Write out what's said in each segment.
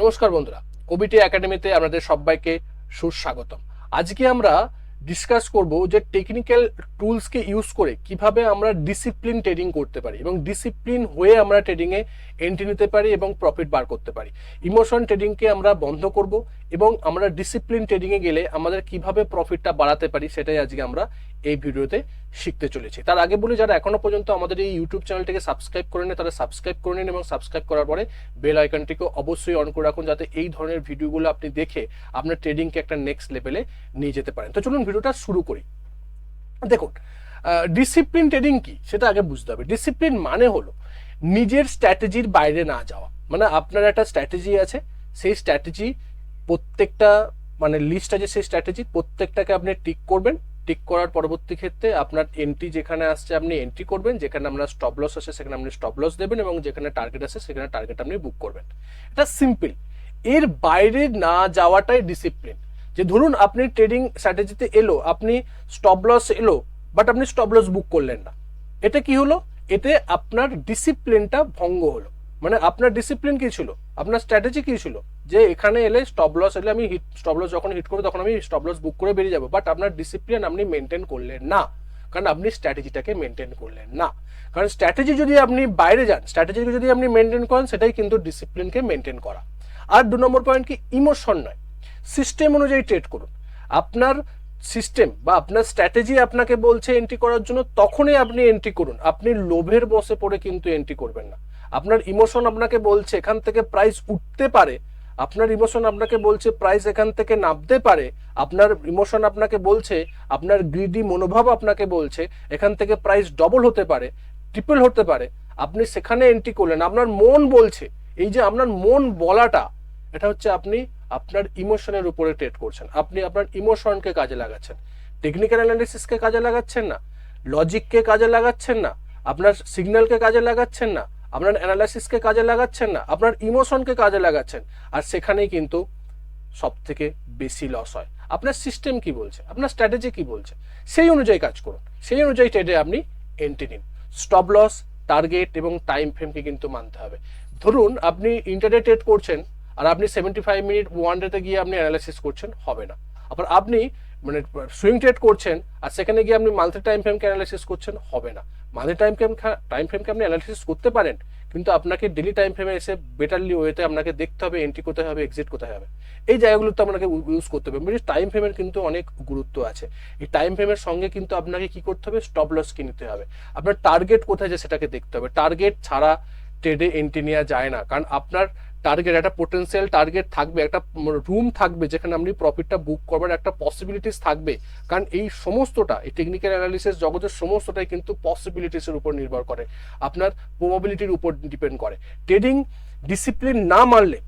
নমস্কার বন্ধুরা, কবিটি একাডেমিতে আপনাদের সবাইকে সুস্বাগতম। আজকে আমরা ডিসকাস করব যে টেকনিক্যাল টুলসকে ইউজ করে কীভাবে আমরা ডিসিপ্লিন ট্রেডিং করতে পারি এবং ডিসিপ্লিন হয়ে আমরা ট্রেডিংয়ে এন্ট্রি নিতে পারি এবং প্রফিট বার করতে পারি। ইমোশন ট্রেডিংকে আমরা বন্ধ করব এবং আমরা ডিসিপ্লিন ট্রেডিংয়ে গেলে আমাদের কীভাবে প্রফিটটা বাড়াতে পারি সেটাই আজকে আমরা এই ভিডিওতে শিখতে চলেছি। তার আগে বলি, যারা এখনও পর্যন্ত আমাদের এই ইউটিউব চ্যানেলটিকে সাবস্ক্রাইব করে নেয় তারা সাবস্ক্রাইব করে নিন এবং সাবস্ক্রাইব করার পরে বেল আইকনটিকে অবশ্যই অন করে রাখুন, যাতে এই ধরনের ভিডিওগুলো আপনি দেখে আপনার ট্রেডিংকে একটা নেক্সট লেভেলে নিয়ে যেতে পারেন। তো চলুন ভিডিওটা শুরু করি। দেখুন ডিসিপ্লিন ট্রেডিং কি? সেটা আগে বুঝতে হবে। ডিসিপ্লিন মানে হলো নিজের স্ট্র্যাটেজির বাইরে না যাওয়া। মানে আপনার একটা স্ট্র্যাটেজি আছে, সেই স্ট্র্যাটেজি প্রত্যেকটা মানে লিস্ট আছে, সেই স্ট্র্যাটেজি প্রত্যেকটাকে আপনি টিক করবেন টিক করার পরবর্তী ক্ষেত্রে আপনার এন্ট্রি যেখানে আসছে আপনি এন্ট্রি করবেন, যেখানে আমরা স্টপ লস আসে সেখানে আপনি স্টপ লস দেবেন এবং যেখানে টার্গেট আসে সেখানে টার্গেট আপনি বুক করবেন। এটা সিম্পল এর বাইরে না যাওয়াটাই ডিসিপ্লিন যে ধরুন আপনি ট্রেডিং স্ট্র্যাটেজিতে এলো, আপনি স্টপ লস এলো বাট আপনি স্টপ লস বুক করলেন না। এটা কি হলো? এতে আপনার ডিসিপ্লিনটা ভঙ্গ হলো। মানে আপনার ডিসিপ্লিন কি ছিল? আপনার স্ট্র্যাটেজি কি ছিল? যে এখানে এলে স্টপ লস এলে আমি হিট স্টপ লস যখন হিট করব তখন আমি স্টপ লস বুক করে বেরিয়ে যাব। বাট আপনার ডিসিপ্লিন আপনি মেনটেন করলেন না। কারণ আপনি স্ট্র্যাটেজিটাকে মেনটেন করলেন না। কারণ স্ট্র্যাটেজি যদি আপনি বাইরে যান স্ট্র্যাটেজি যদি আপনি মেনটেন করেন, সেটাই কিন্তু ডিসিপ্লিনকে মেনটেন করা। আর দু নম্বর পয়েন্ট কি ইমোশন নয়। সিস্টেম অনুযায়ী ট্রেড করুন। আপনার সিস্টেম বা আপনার স্ট্র্যাটেজি আপনাকে বলছে এন্ট্রি করার জন্য, তখনই আপনি এন্ট্রি করুন। আপনি লোভের বসে পড়ে কিন্তু এন্ট্রি করবেন না। আপনার ইমোশন আপনাকে বলছে, এখান থেকে প্রাইস উঠতে পারে আপনার ইমোশন আপনাকে বলছে প্রাইস এখান থেকে নামতে পারে। আপনার ইমোশন আপনাকে বলছে, আপনার গ্রিডি মনোভাব আপনাকে বলছে, এখান থেকে প্রাইস ডবল হতে পারে ট্রিপল হতে পারে। আপনি সেখানে এন্ট্রি করলেন, আপনার মন বলছে। এই যে আপনার মন বলাটা, এটা হচ্ছে আপনি আপনার ইমোশনের উপরে ট্রেড করছেন। আপনি আপনার ইমোশনকে কাজে লাগাচ্ছেন। টেকনিক্যাল অ্যানালিসিসকে কাজে লাগাচ্ছেন না। লজিককে কাজে লাগাচ্ছেন না। আপনার সিগন্যালকে কাজে লাগাচ্ছেন না। আপনার অ্যানালাইসিসকে কাজে লাগাচ্ছেন না, আপনার ইমোশনকে কাজে লাগাচ্ছেন, আর সেখানেই কিন্তু সব থেকে বেশি লস হয়। আপনার সিস্টেম কি বলছে? আপনার স্ট্র্যাটেজি কি বলছে? সেই অনুযায়ী কাজ করুন। সেই অনুযায়ী ট্রেডে আপনি এন্ট্রি নিন। স্টপ লস টার্গেট এবং টাইম ফ্রেমকে কিন্তু মানতে হবে। ধরুন, আপনি ইন্টারনেট ট্রেড করছেন, আর আপনি সেভেন্টি ফাইভ মিনিট ওয়ান ডেতে গিয়ে আপনি অ্যানালাইসিস করছেন, হবে না। আবার আপনি মানে সুইং ট্রেড করছেন, আর সেখানে গিয়ে আপনি মাল্টি টাইম ফ্রেমকে অ্যানালাইসিস করছেন, হবে না। মাল্টি টাইম ফ্রেম টাইম ফ্রেমকে আপনি অ্যানালাইসিস করতে পারেন, কিন্তু আপনাকে ডেলি টাইম ফ্রেমে এসে বেটারলি ওয়েতে আপনাকে দেখতে হবে এন্ট্রি কোথায় হবে এক্সিট কোথায় হবে। এই জায়গাগুলোতে আপনাকে ইউজ করতে হবে। মানে টাইম ফ্রেমের কিন্তু অনেক গুরুত্ব আছে। এই টাইম ফ্রেমের সঙ্গে কিন্তু আপনাকে কি করতে হবে? স্টপ লস কিনতে হবে। আপনার টার্গেট কোথায় যে সেটাকে দেখতে হবে। টার্গেট ছাড়া ট্রেডে এন্ট্রি নেওয়া যায় না। কারণ আপনার টার্গেট একটা পোটেন্সিয়াল টার্গেট থাকবে, একটা রুম থাকবে যেখানে আপনি প্রফিটটা বুক করবার একটা পসিবিলিটিস থাকবে। কারণ এই সমস্তটা, এই টেকনিক্যাল অ্যানালিসিস জগতের সমস্তটাই কিন্তু পসিবিলিটিসের উপর নির্ভর করে, আপনার প্রবাবিলিটির উপর ডিপেন্ড করে। ট্রেডিং ডিসিপ্লিন না মানলে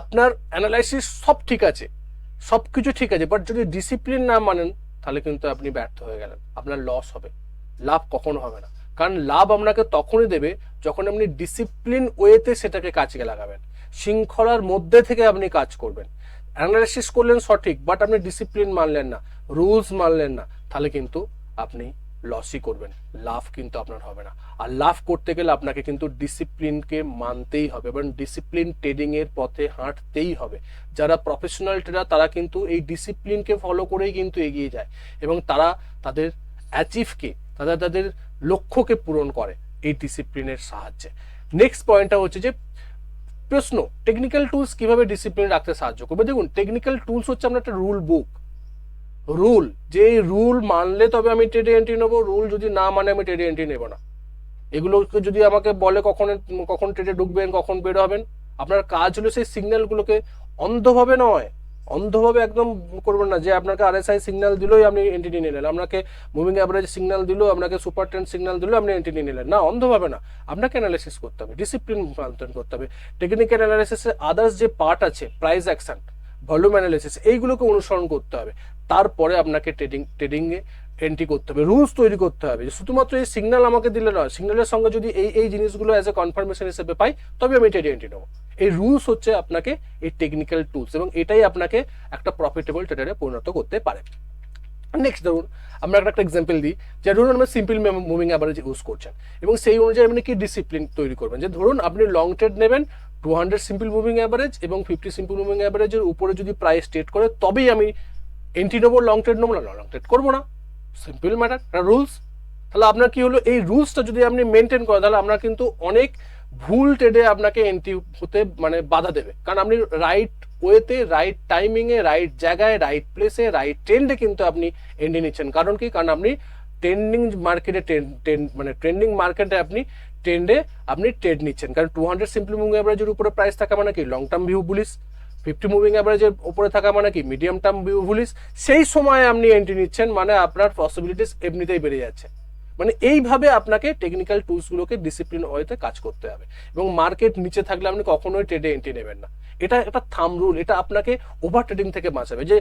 আপনার অ্যানালাইসিস সব ঠিক আছে, সব কিছু ঠিক আছে বাট যদি ডিসিপ্লিন না মানেন, তাহলে কিন্তু আপনি ব্যর্থ হয়ে গেলেন, আপনার লস হবে, লাভ কখনো হবে না। কারণ লাভ আপনাকে তখনই দেবে যখন আপনি ডিসিপ্লিন ওয়েতে সেটাকে কাজে লাগাবেন। শৃঙ্খলার মধ্যে থেকে আপনি কাজ করবেন। অ্যানালাইসিস করলেন সঠিক বাট আপনি ডিসিপ্লিন মানলেন না রুলস মানলেন না, তাহলে কিন্তু আপনি লসই করবেন। লাভ কিন্তু আপনার হবে না। আর লাভ করতে গেলে আপনাকে কিন্তু ডিসিপ্লিনকে মানতেই হবে, এবং ডিসিপ্লিন ট্রেডিং এর পথে হাঁটতেই হবে। যারা প্রফেশনাল ট্রেডার তারা কিন্তু এই ডিসিপ্লিনকে ফলো করেই কিন্তু এগিয়ে যায়, এবং তারা তাদের অ্যাচিভকে তারা তাদের লক্ষ্যকে পূরণ করে এই ডিসিপ্লিনের সাহায্যে। নেক্সট পয়েন্টটা হচ্ছে যে, প্রশ্ন টেকনিক্যাল টুলস কীভাবে ডিসিপ্লিন রাখতে সাহায্য করবে? দেখুন টেকনিক্যাল টুলস হচ্ছে আমরা একটা রুল বুক রুল যে রুল মানলে তবে আমি ট্রেডে এন্ট্রি নেব রুল যদি না মানে আমি ট্রেডে এন্ট্রি নেব না। এগুলোকে যদি আমাকে বলে কখন কখন ট্রেডে ঢুকবেন, কখন বের হবেন, আপনার কাজ হলো সেই সিগন্যালগুলোকে অন্ধভাবে নয় অন্ধভাবে একদম করবেন না। যে আপনাকে আরএসআই সিগন্যাল দিলেই আপনি এন্ট্রি নিয়ে নিলেন। আপনাকে মুভিং অ্যাভারেজ সিগন্যাল দিলো আপনাকে সুপার টেন সিগন্যাল দিলেও আপনি এন্ট্রি নিয়ে নিলেন। না, অন্ধভাবে না। আপনাকে অ্যানালাইসিস করতে হবে ডিসিপ্লিন মেনটেন করতে হবে। টেকনিক্যাল অ্যানালাইসিসের আদার্স যে পার্ট আছে প্রাইস অ্যাকশন ভলিউম অ্যানালাইসিস এইগুলোকে অনুসরণ করতে হবে। তারপরে আপনাকে ট্রেডিং ট্রেডিংয়ে এন্ট্রি করতে হবে রুলস তৈরি করতে হবে। শুধুমাত্র এই সিগন্যাল আমাকে দিলে নয় সিগন্যালের সঙ্গে যদি এই এই জিনিসগুলো অ্যাজ এ কনফার্মেশন হিসেবে পাই তবে আমি ট্রেডে এন্ট্রি নেব। এই রুলস হচ্ছে আপনাকে এই টেকনিক্যাল টুলস এবং এটাই আপনাকে একটা প্রফিটেবল ট্রেডারে পরিণত করতে পারে। নেক্সট ধরুন, আমরা একটা একটা এক্সাম্পল দিই, যে ধরুন আমরা সিম্পল মুভিং অ্যাভারেজ ইউজ করছেন এবং সেই অনুযায়ী আপনি কি ডিসিপ্লিন তৈরি করবেন? যে ধরুন আপনি লং ট্রেড নেবেন two hundred simple moving average এবং ফিফটি সিম্পল মুভিং অ্যাভারেজের উপরে যদি প্রাইস ট্রেড করে, তবেই আমি এন্ট্রি নেব লং ট্রেড নেব, না লং ট্রেড করব না। সিম্পল ম্যাটার রুলস তাহলে আপনার কি হলো? এই রুলসটা যদি আপনি মেনটেন করেন, তাহলে আপনার কিন্তু অনেক ভুল ট্রেডে আপনাকে এন্ট্রি হতে মানে বাধা দেবে। কারণ আপনি রাইট ওয়েতে রাইট টাইমিংয়ে রাইট জায়গায় রাইট প্লেসে রাইট ট্রেন্ডে কিন্তু আপনি এন্ট্রি নিচ্ছেন। কারণ কি? কারণ আপনি ট্রেন্ডিং মার্কেটে মানে ট্রেন্ডিং মার্কেটে আপনি ট্রেন্ডে আপনি ট্রেড নিচ্ছেন। কারণ টু হান্ড্রেড সিম্পল মুভিং অ্যাভারেজের উপরে প্রাইস থাকা মানে কি? Long term view bullish fifty moving অ্যাভারেজের উপরে থাকা মানে কি? মিডিয়াম টার্ম ভিউ বুলিশ সেই সময় আপনি এন্ট্রি নিচ্ছেন মানে আপনার পসিবিলিটিস এমনিতেই বেড়ে যাচ্ছে। মানে এইভাবে আপনাকে টেকনিক্যাল টুলসগুলোকে ডিসিপ্লিন ওয়েতে কাজ করতে হবে। এবং মার্কেট নিচে থাকলে আপনি কখনোই ট্রেডে এন্ট্রি নেবেন না। এটা একটা থাম রুল এটা আপনাকে ওভার ট্রেডিং থেকে বাঁচাবে যে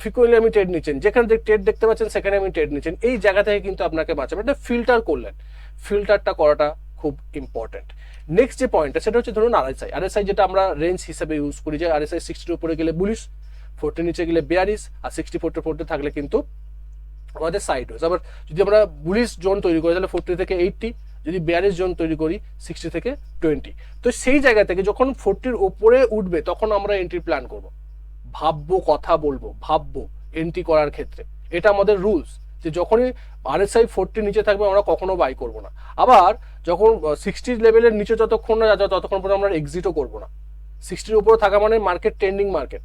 ফ্রিকোয়েন্টলি আমি ট্রেড নিচ্ছেন, যেখানে ট্রেড দেখতে পাচ্ছেন সেখানে আমি ট্রেড নিচ্ছেন, এই জায়গা থেকে কিন্তু আপনাকে বাঁচাবে। এটা ফিল্টার করলেন। ফিল্টারটা করাটা খুব ইম্পর্টেন্ট নেক্সট যে পয়েন্টটা সেটা হচ্ছে ধরুন আরএসআই আরএসআই যেটা আমরা রেঞ্জ হিসেবে ইউজ করি যে আরএসআই সিক্সটির উপরে গেলে বুলিশ ফোরটির নিচে গেলে বিয়ারিস আর সিক্সটি ফোরটি ফোরটি থাকলে কিন্তু আমাদের সাইড ওয়েজ আবার যদি আমরা বুলিশ জোন তৈরি করি, তাহলে ফোরটি থেকে এইটটি যদি বিয়াল্লিশ জোন তৈরি করি সিক্সটি থেকে টোয়েন্টি তো সেই জায়গা থেকে যখন ফোরটির ওপরে উঠবে, তখন আমরা এন্ট্রি প্ল্যান করব। ভাববো, কথা বলব, ভাববো এন্ট্রি করার ক্ষেত্রে। এটা আমাদের রুলস যে যখনই আরএসআই ফোরটির নিচে থাকবে, আমরা কখনো বাই করব না। আবার যখন সিক্সটি লেভেলের নিচে যতক্ষণ না যাবে ততক্ষণ পর্যন্ত আমরা এক্সিটও করব না। সিক্সটির উপরে থাকা মানে মার্কেট ট্রেন্ডিং মার্কেট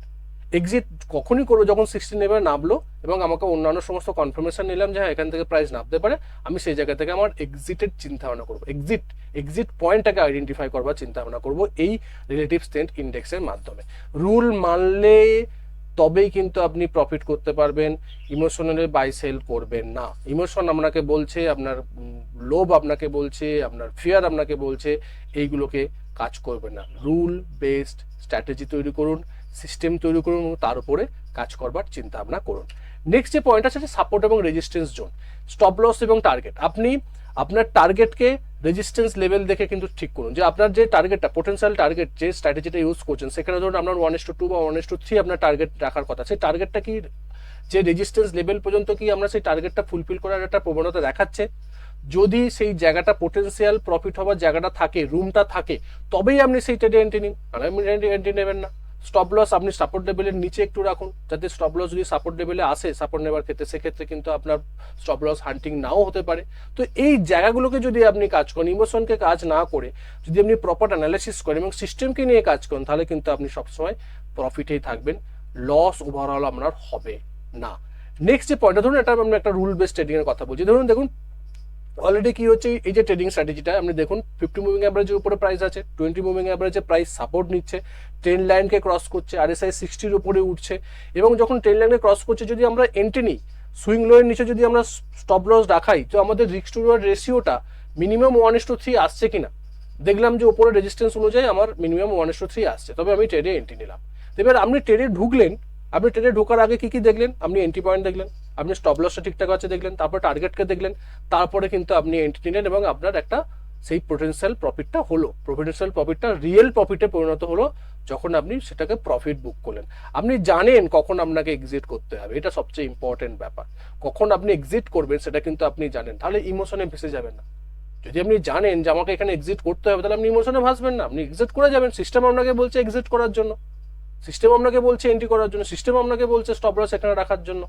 এক্সিট কখনই করব যখন সিক্সটি লেভেলে নামলো এবং আমাকে অন্যান্য সমস্ত কনফার্মেশন নিলাম যে হ্যাঁ এখান থেকে প্রাইস নামতে পারে, আমি সেই জায়গা থেকে আমার এক্সিটের চিন্তা ভাবনা করব এক্সিট এক্সিট পয়েন্টটাকে আইডেন্টিফাই করবার চিন্তা ভাবনা করব এই রিলেটিভ স্ট্রেন্থ ইন্ডেক্সের মাধ্যমে। রুল মানলে তবেই কিন্তু আপনি প্রফিট করতে পারবেন ইমোশনালি বাই সেল করবেন না। ইমোশন আপনাকে বলছে, আপনার লোভ আপনাকে বলছে, আপনার ফিয়ার আপনাকে বলছে, এইগুলোকে কাজ করবে না। রুল বেসড স্ট্র্যাটেজি তৈরি করুন সিস্টেম তৈরি করুন এবং তার উপরে কাজ করবার চিন্তা ভাবনা করুন। নেক্সট যে পয়েন্ট আছে সাপোর্ট এবং রেজিস্ট্যান্স জোন স্টপ লস এবং টার্গেট আপনি আপনার টার্গেটকে রেজিস্ট্যান্স লেভেল দেখে কিন্তু ঠিক করুন। যে আপনার যে টার্গেটটা পোটেন্সিয়াল টার্গেট যে স্ট্র্যাটেজিটা ইউজ করছেন, সেখানে ধরুন আপনার ওয়ান এস টু টু বা ওয়ান এস টু থ্রি আপনার টার্গেট রাখার কথা। সেই টার্গেটটা কি যে রেজিস্ট্যান্স লেভেল পর্যন্ত কি আমরা সেই টার্গেটটা ফুলফিল করার একটা প্রবণতা দেখাচ্ছে? যদি সেই জায়গাটা পোটেন্সিয়াল প্রফিট হওয়ার জায়গাটা থাকে রুমটা থাকে, তবেই আপনি সেই ট্রেডে এন্ট্রি নিন। আর এন্ট্রি নেবেন না। স্টপ লস আপনি সাপোর্ট লেভেলের নিচে একটু রাখুন। যাতে স্টপ লস যদি সাপোর্ট লেভেলে আসে সাপোর্ট নেবার ক্ষেত্রে, সেক্ষেত্রে কিন্তু আপনার স্টপ লস হান্টিং নাও হতে পারে। তো এই জায়গাগুলোকে যদি আপনি কাজ করেন ইমোশনকে কাজ না করে, যদি আপনি প্রপার অ্যানালাইসিস করেন এবং সিস্টেমকে নিয়ে কাজ করেন, তাহলে কিন্তু আপনি সবসময় প্রফিটেই থাকবেন। লস ওভারঅল আপনার হবে না। নেক্সট যে পয়েন্টটা ধরুন এটা আমরা একটা রুল বেস ট্রেডিং এর কথা বলছি। ধরুন দেখুন অলরেডি কি হচ্ছে? এই যে ট্রেডিং স্ট্র্যাটেজিটা আপনি দেখুন ফিফটি মুভিং অ্যাভারেজের উপরে প্রাইস আছে টোয়েন্টি মুভিং অ্যাভারেজে প্রাইস সাপোর্ট নিচ্ছে ট্রেন লাইনকে ক্রস করছে আর এস আই সিক্সটির উপরে উঠছে, এবং যখন ট্রেন লাইনকে ক্রস করছে, যদি আমরা এন্ট্রি নিই সুইং লোয়ের নিচে যদি আমরা স্টপ লস রাখাই তো আমাদের রিক্স টু রেশিওটা minimum one is to three আসছে কিনা? দেখলাম যে ওপরে রেজিস্ট্যান্স অনুযায়ী আমার minimum one is to three আসছে, তবে আমি ট্রেডে এন্ট্রি নিলাম। এবার আপনি ট্রেডে ঢুকলেন, আপনি ট্রেডে ঢোকার আগে কি কি দেখলেন? আপনি এন্ট্রি পয়েন্ট দেখলেন। আপনি স্টপ লসটা ঠিকঠাক আছে দেখলেন, তারপর টার্গেটকে দেখলেন, তারপরে কিন্তু আপনি এন্ট্রি নিলেন এবং আপনার একটা সেই পোটেন্সিয়াল প্রফিটটা হলো। পোটেন্সিয়াল প্রফিটটা রিয়েল প্রফিটে পরিণত হলো যখন আপনি সেটাকে প্রফিট বুক করলেন। আপনি জানেন কখন আপনাকে এক্সিট করতে হবে, এটা সবচেয়ে ইম্পর্টেন্ট ব্যাপার। কখন আপনি এক্সিট করবেন সেটা কিন্তু আপনি জানেন, তাহলে ইমোশনে ভেসে যাবেন না। যদি আপনি জানেন যে আমাকে এখানে এক্সিট করতে হবে, তাহলে আপনি ইমোশনে ভাসবেন না। আপনি এক্সিট করে যাবেন সিস্টেম আপনাকে বলছে এক্সিট করার জন্য। সিস্টেম আপনাকে বলছে এন্ট্রি করার জন্য সিস্টেম আপনাকে বলছে স্টপ লস এখানে রাখার জন্য।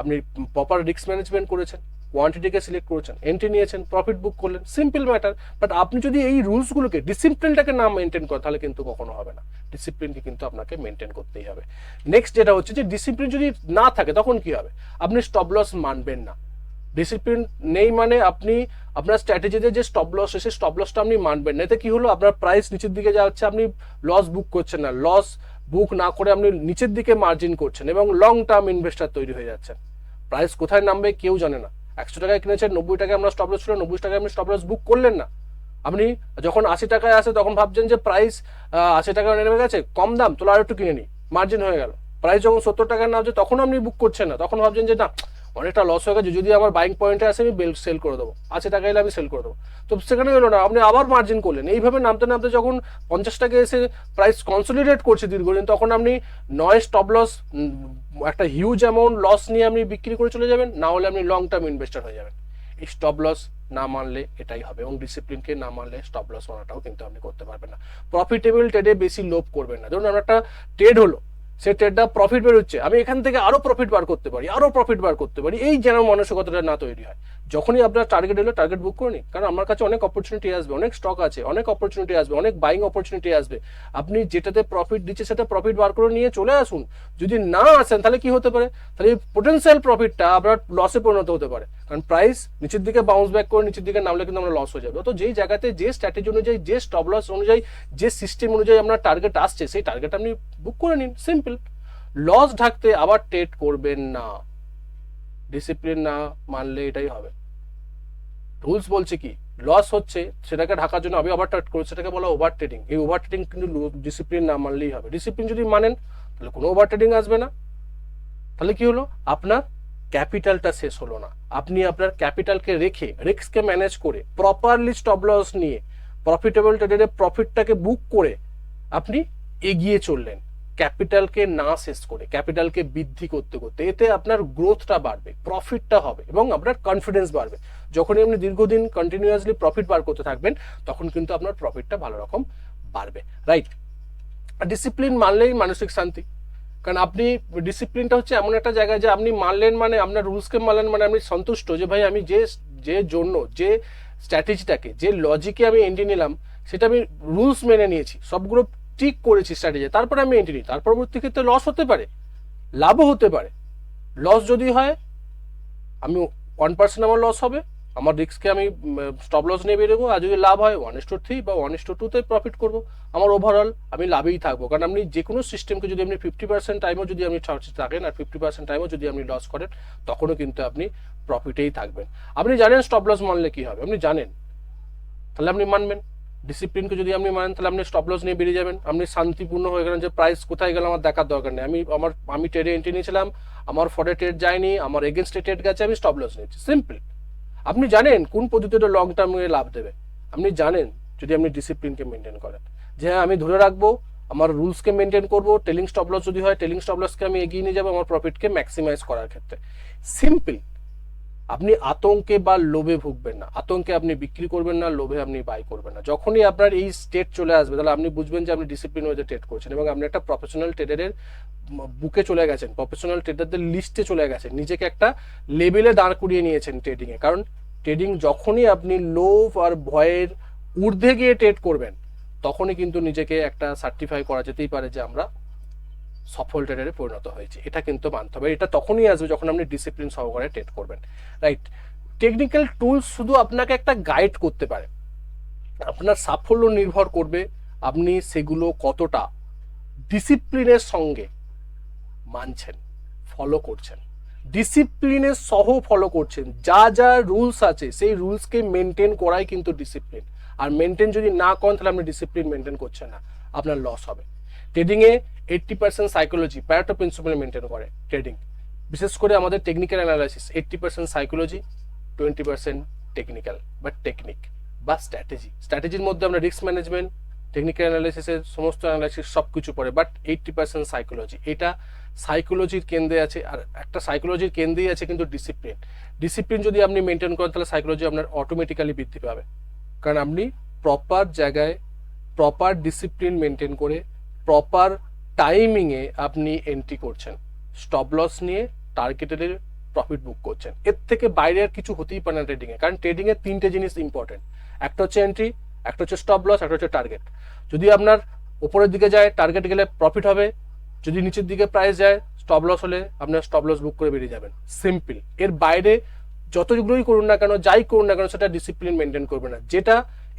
আপনি প্রপার রিস্ক ম্যানেজমেন্ট করেছেন কোয়ান্টিটিকে সিলেক্ট করেছেন এন্ট্রি নিয়েছেন প্রফিট বুক করলেন সিম্পল ম্যাটার বাট আপনি যদি এই রুলসগুলোকে ডিসিপ্লিনটাকে না মেনটেন করেন, তাহলে কিন্তু কখনো হবে না। ডিসিপ্লিনকে কিন্তু আপনাকে মেনটেন করতেই হবে। নেক্সট যেটা হচ্ছে যে ডিসিপ্লিন যদি না থাকে, তখন কি হবে? আপনি স্টপ লস মানবেন না। ডিসিপ্লিন নেই মানে আপনি, আপনার স্ট্র্যাটেজিতে যে স্টপ লস এসে স্টপ লসটা আপনি মানবেন না। এতে কি হলো? আপনার প্রাইস নিচের দিকে যাচ্ছে, আপনি লস বুক করছেন না। লস বুক না করে আপনি নিচের দিকে মার্জিন করছেন এবং লং টার্ম ইনভেস্টার তৈরি হয়ে যাচ্ছেন। প্রাইস কোথায় নামবে কেউ জানে না। একশো টাকায় কিনেছেন, নব্বই টাকায় আমরা স্টপ লস ছিল, নব্বই টাকায় আপনি স্টপ লস বুক করলেন না। আপনি যখন আশি টাকায় আসে, তখন ভাবছেন যে প্রাইস আশি টাকা নেমে গেছে, কম দাম তোলা আর একটু কিনে নিই। মার্জিন হয়ে গেল। প্রাইস যখন সত্তর টাকায় নামছে তখন আপনি বুক করছেন না। তখন ভাবছেন যে না অনেকটা লস হয়ে গেছে, যদি আমার বাইং পয়েন্টে আসে আমি বেল সেল করে দেবো। আশি টাকা এলে আমি সেল করে দেবো। তো সেখানে গেলো না, আপনি আবার মার্জিন করলেন। এইভাবে নামতে নামতে যখন পঞ্চাশ টাকা এসে প্রাইস কনসলিডেট করছে দীর্ঘদিন, তখন আপনি নয় স্টপ লস একটা হিউজ অ্যামাউন্ট লস নিয়ে আপনি বিক্রি করে চলে যাবেন, না হলে আপনি লং টার্ম ইনভেস্টার হয়ে যাবেন। এই স্টপ লস না মানলে এটাই হবে এবং ডিসিপ্লিনকে না মানলে স্টপ লস মানাটাও কিন্তু আপনি করতে পারবেন না। প্রফিটেবল ট্রেডে বেশি লোভ করবেন না। ধরুন, আমার একটা ট্রেড হলো সে ট্রেডটা প্রফিট বেরোচ্ছে আমি এখান থেকে আরও প্রফিট বার করতে পারি, আরও প্রফিট বার করতে পারি। এই যেন মানসিকতাটা না তৈরি হয়। যখনই আপনার টার্গেট এলো টার্গেট বুক করে নিন। কারণ আমার কাছে অনেক অপরচুনিটি আসবে, অনেক স্টক আছে, অনেক অপরচুনিটি আসবে, অনেক বাইং অপরচুনিটি আসবে। আপনি যেটাতে প্রফিট দিচ্ছে, সেটা প্রফিট বার করে নিয়ে চলে আসুন। যদি না আসেন, তাহলে কি হতে পারে? তাহলে পোটেন্সিয়াল প্রফিটটা আপনার লসে পরিণত হতে পারে। কারণ প্রাইস নিচের দিকে বাউন্স ব্যাক করে নিচের দিকে নামলে কিন্তু আমরা লস হয়ে যাবে। তো যেই জায়গাতে যে স্ট্র্যাটেজি অনুযায়ী, যে স্টপ লস অনুযায়ী, যে সিস্টেম অনুযায়ী আপনার টার্গেট আসছে, সেই টার্গেট আপনি বুক করে নিন সিম্পল লস ঢাকতে আবার ট্রেড করবেন না। ডিসিপ্লিন না মানলে এটাই হবে। রুলস বলছে কি লস হচ্ছে, সেটাকে ঢাকার জন্য আমি ওভার করি, সেটাকে বলা ওভার ট্রেডিং এই ওভার ট্রেডিং কিন্তু ডিসিপ্লিন না মানলেই হবে। ডিসিপ্লিন যদি মানেন, তাহলে কোনো ওভার ট্রেডিং আসবে না। তাহলে কি হলো? আপনার ক্যাপিটালটা শেষ হলো না। আপনি আপনার ক্যাপিটালকে রেখে রিস্ককে ম্যানেজ করে প্রপারলি স্টপ লস নিয়ে প্রফিটেবল ট্রেডের প্রফিটটাকে বুক করে আপনি এগিয়ে চললেন। ক্যাপিটালকে না শেষ করে ক্যাপিটালকে বৃদ্ধি করতে করতে এতে আপনার গ্রোথটা বাড়বে প্রফিটটা হবে এবং আপনার কনফিডেন্স বাড়বে। যখনই আপনি দীর্ঘদিন কন্টিনিউয়াসলি প্রফিট বার করতে থাকবেন, তখন কিন্তু আপনার প্রফিটটা ভালো রকম বাড়বে। রাইট ডিসিপ্লিন মানলেই মানসিক শান্তি। কারণ আপনি ডিসিপ্লিনটা হচ্ছে এমন একটা জায়গায় যে আপনি মানলেন মানে আপনার রুলসকে মানলেন মানে আপনি সন্তুষ্ট যে ভাই আমি যে যে জন্য, যে স্ট্র্যাটেজিটাকে যে লজিকে আমি এন্ট্রি নিলাম, সেটা আমি রুলস মেনে নিয়েছি, সবগুলো ঠিক করেছি স্ট্র্যাটেজি তারপরে আমি এন্ট্রি নিই, তার পরবর্তী ক্ষেত্রে লস হতে পারে, লাভও হতে পারে। লস যদি হয়, আমি ওয়ান পার্সেন্ট আমার লস হবে আমার রিস্ককে আমি স্টপ লস নিয়ে বেরোবো, আর যদি লাভ হয় ওয়ান ইস্টো থ্রি বা ওয়ান ইস্টো টুতে প্রফিট করব। আমার ওভারঅল আমি লাভেই থাকব, কারণ আপনি যে কোনো সিস্টেমকে যদি আপনি ফিফটি পার্সেন্ট টাইমও যদি আপনি থাকেন, আর ফিফটি পার্সেন্ট টাইমও যদি আপনি লস করেন, তখনও কিন্তু আপনি প্রফিটেই থাকবেন। আপনি জানেন স্টপ লস মানলে কী হবে? আপনি জানেন। তাহলে আপনি মানবেন। ডিসিপ্লিনকে যদি আপনি মানেন, তাহলে আপনি স্টপ লস নিয়ে বেরিয়ে যাবেন। আপনি শান্তিপূর্ণ হয়ে গেলেন যে প্রাইস কোথায় গেল, আমার দেখার দরকার নেই। আমি, আমার, আমি ট্রেডে এন্ট্রি নিয়েছিলাম, আমার ফরে ট্রেড যায়নি, আমার এগেনস্টে ট্রেড গেছে, আমি স্টপ লস নিয়েছি। সিম্পল আপনি জানেন কোন পদ্ধতিটা লং টার্মে লাভ দেবে? আপনি জানেন যদি আপনি ডিসিপ্লিনকে মেনটেন করেন। যে হ্যাঁ আমি ধরে রাখব, আমার রুলসকে মেনটেন করব টেলিং স্টপ লস যদি হয় টেলিং স্টপ লসকে আমি এগিয়ে নিয়ে যাব, আমার প্রফিটকে ম্যাক্সিমাইজ করার ক্ষেত্রে। সিম্পল আপনি আতঙ্কে বা লোভে ভুগবেন না। আতঙ্কে আপনি বিক্রি করবেন না, লোভে আপনি বাই করবেন না। যখনই আপনার এই স্টেট চলে আসবে, তাহলে আপনি বুঝবেন যে আপনি ডিসিপ্লিন ওয়েতে ট্রেড করছেন এবং আপনি একটা প্রফেশনাল ট্রেডারের বুকে চলে গেছেন প্রফেশনাল ট্রেডারদের লিস্টে চলে গেছেন, নিজেকে একটা লেভেলে দাঁড় করিয়ে নিয়েছেন ট্রেডিংয়ে কারণ ট্রেডিং যখনই আপনি লোভ আর ভয়ের ঊর্ধ্বে গিয়ে ট্রেড করবেন, তখনই কিন্তু নিজেকে একটা সার্টিফাই করা যেতেই পারে যে আমরা সফল ট্রেডারে পরিণত হয়েছে। এটা কিন্তু মানতে হবে। এটা তখনই আসবে যখন আপনি ডিসিপ্লিন সহকারে ট্রেড করবেন। রাইট টেকনিক্যাল টুলস শুধু আপনাকে একটা গাইড করতে পারে। আপনার সাফল্য নির্ভর করবে আপনি সেগুলো কতটা ডিসিপ্লিনের সঙ্গে মানছেন ফলো করছেন। ডিসিপ্লিনের সহ ফলো করছেন। যা যা রুলস আছে, সেই রুলসকে মেনটেন করাই কিন্তু ডিসিপ্লিন আর মেনটেন যদি না করেন, তাহলে আপনি ডিসিপ্লিন মেনটেন করছেন না। আপনার লস হবে। ট্রেডিংয়ে eighty percent psychology Pareto principle maintain করে ট্রেডিং বিশেষ করে আমাদের technical analysis eighty percent psychology twenty percent technical বা টেকনিক বা স্ট্র্যাটেজি স্ট্র্যাটেজির মধ্যে আমরা রিস্ক ম্যানেজমেন্ট টেকনিক্যাল অ্যানালাইসিসের সমস্ত অ্যানালাইসিস সব কিছু পড়ে বাট এইট্টি পার্সেন্ট সাইকোলজি এটা সাইকোলজির কেন্দ্রে আছে, আর একটা সাইকোলজির কেন্দ্রেই আছে কিন্তু ডিসিপ্লিন ডিসিপ্লিন যদি আপনি মেনটেন করেন, তাহলে সাইকোলজি আপনার অটোমেটিক্যালি বৃদ্ধি পাবে। কারণ আপনি প্রপার জায়গায় প্রপার ডিসিপ্লিন মেনটেন করে প্রপার টাইমিংয়ে আপনি এন্ট্রি করছেন। স্টপ লস নিয়ে টার্গেটের প্রফিট বুক করছেন। এর থেকে বাইরে আর কিছু হতেই পারে না ট্রেডিংয়ে কারণ ট্রেডিংয়ে তিনটে জিনিস ইম্পর্টেন্ট একটা হচ্ছে এন্ট্রি একটা হচ্ছে স্টপ লস একটা হচ্ছে টার্গেট যদি আপনার উপরের দিকে যায় টার্গেট গেলে প্রফিট হবে। যদি নিচের দিকে প্রাইস যায় স্টপ লস হলে আপনার স্টপ লস বুক করে বেরিয়ে যাবেন। সিম্পল এর বাইরে যতগুলোই করুন না কেন, যাই করুন না কেন, সেটা ডিসিপ্লিন মেনটেন করবে না। যেটা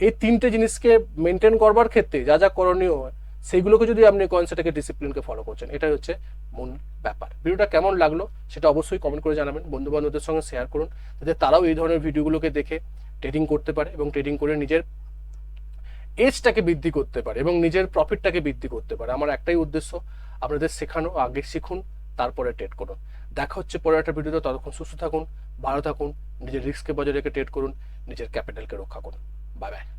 এই তিনটে জিনিসকে মেনটেন করবার ক্ষেত্রে যা যা করণীয় হয়, সেইগুলোকে যদি আপনি করেন সেটাকে ডিসিপ্লিনকে ফলো করছেন, এটাই হচ্ছে মূল ব্যাপার। ভিডিওটা কেমন লাগল সেটা অবশ্যই কমেন্ট করে জানাবেন বন্ধু বান্ধবদের সঙ্গে শেয়ার করুন, যাতে তারাও এই ধরনের ভিডিওগুলোকে দেখে ট্রেডিং করতে পারে এবং ট্রেডিং করে নিজের এজটাকে বৃদ্ধি করতে পারে এবং নিজের প্রফিটটাকে বৃদ্ধি করতে পারে। আমার একটাই উদ্দেশ্য, আপনাদের শেখানো, আগে শিখুন, তারপরে ট্রেড করুন। দেখা হচ্ছে পরে একটা ভিডিওতে, ততক্ষণ সুস্থ থাকুন, ভালো থাকুন, নিজের রিস্ককে বজায় রেখে ট্রেড করুন, নিজের ক্যাপিটালকে রক্ষা করুন। Bye bye